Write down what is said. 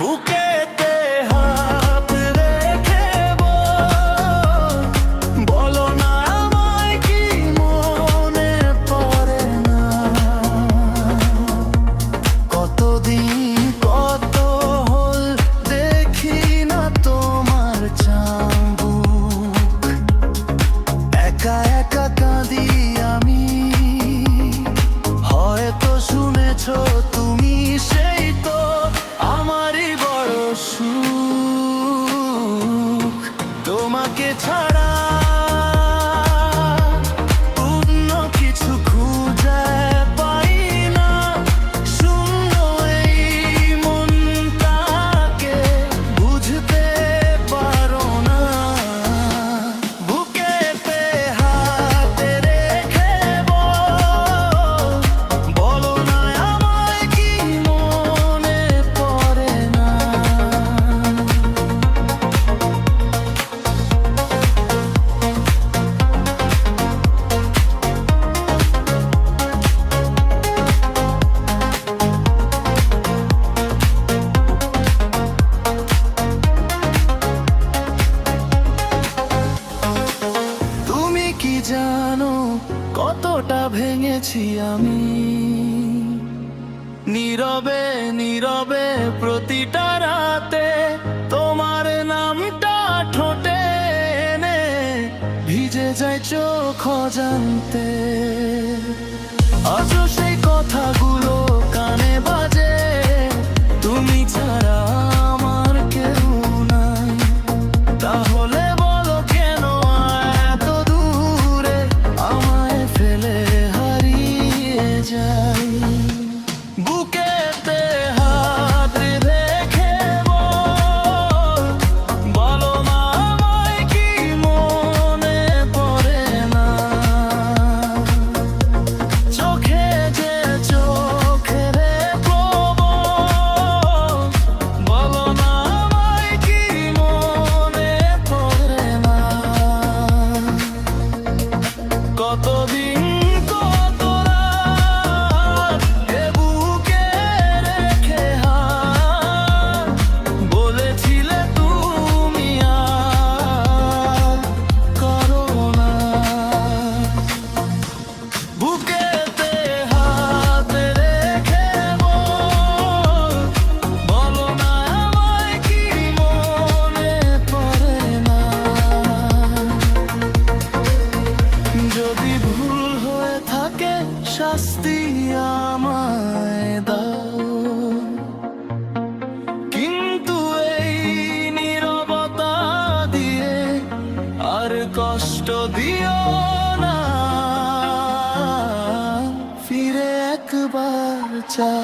বুকেতে হাত রেখে বলো না কি মনে পড়ে না। কতদিন কত হল দেখি না তোমার চাম্বুক একা একা কাঁদি আমি। হয়তো শুনেছো ছাড়া জেগেছি আমি। নীরবে নীরবে প্রতিটা রাতে তোমার নামটা ঠোঁটে এনে ভিজে যায় চোখ জানতে আজ সেই কথাগুলো danger. কষ্ট দিও না। ফিরে একবার চা